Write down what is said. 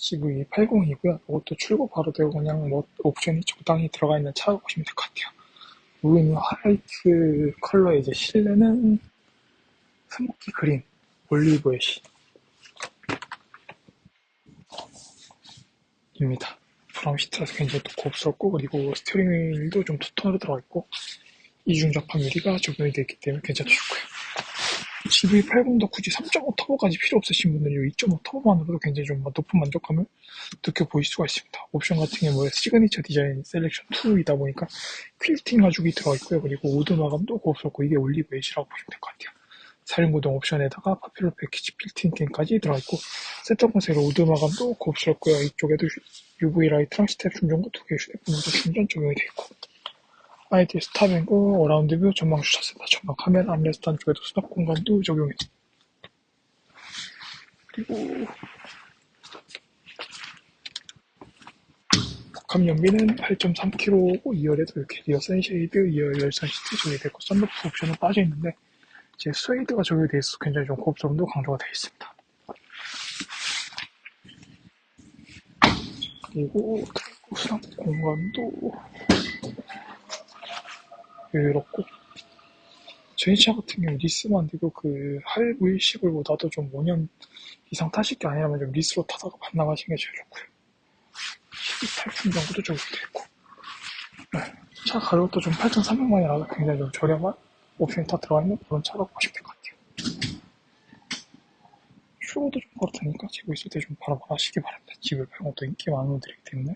CV80이고요. 이것도 출고 바로 되고 그냥 뭐 옵션이 적당히 들어가 있는 차라고 보시면 될 것 같아요. 우인이 화이트 컬러의 이제 실내는 스모키 그린 올리브 애쉬 입니다. 브라운 시트라서 굉장히 또 고급스럽고 그리고 스티어링 휠도 좀 투톤으로 들어가 있고 이중 접합 유리가 적용이 되어 있기 때문에 괜찮고 좋고요. GV80도 굳이 3.5 터보까지 필요 없으신 분들은 이 2.5 터보만으로도 굉장히 좀 높은 만족감을 느껴보실 수가 있습니다. 옵션 같은 경우에 시그니처 디자인 셀렉션 2이다 보니까 퀼팅 가죽이 들어가 있고요. 그리고 우드 마감도 고급스럽고 이게 올리브 엣이라고 보시면 될 것 같아요. 사륜구동 옵션에다가 파필러 패키지 필팅 캠까지 들어가 있고 센터 컨셉의 우드 마감도 고급스럽고요. 이쪽에도 UV 라이트랑 스텝 충전구 두 개, 휴대폰 모두 충전 적용이 되어 있고 아이디 스타뱅크 어라운드 뷰 전방 주차센터 전방 카메라 암레스트 안쪽에도 수납 공간도 됩니다. 그리고 복합 연비는 8.3kg고 2열에도 이렇게 리어 선쉐이드, 2열 열선 시트 적용이 되고 썬루프 옵션은 빠져 있는데 이제 스웨이드가 되어 있어서 굉장히 좀 고급스러움도 강조가 되어 있습니다. 그리고 수납 공간도 여유롭고 저희 차 같은 경우 리스만 되고 그 할부 일시불보다도 좀 5년 이상 타실 게 아니라면 좀 리스로 타다가 반납하시는 게 제일 좋고요. 12탈품 정도도 적용이 되고 네. 차 가격도 좀 8,300만이라서 굉장히 좀 저렴한 옵션이 다 들어가 있는 그런 차라고 보시면 될 것 같아요. 슈로도 좀 그렇다니까 지고 있을 때 좀 바라봐 하시기 바랍니다. 집을 팔고 또 인기 많은 분들이기 때문에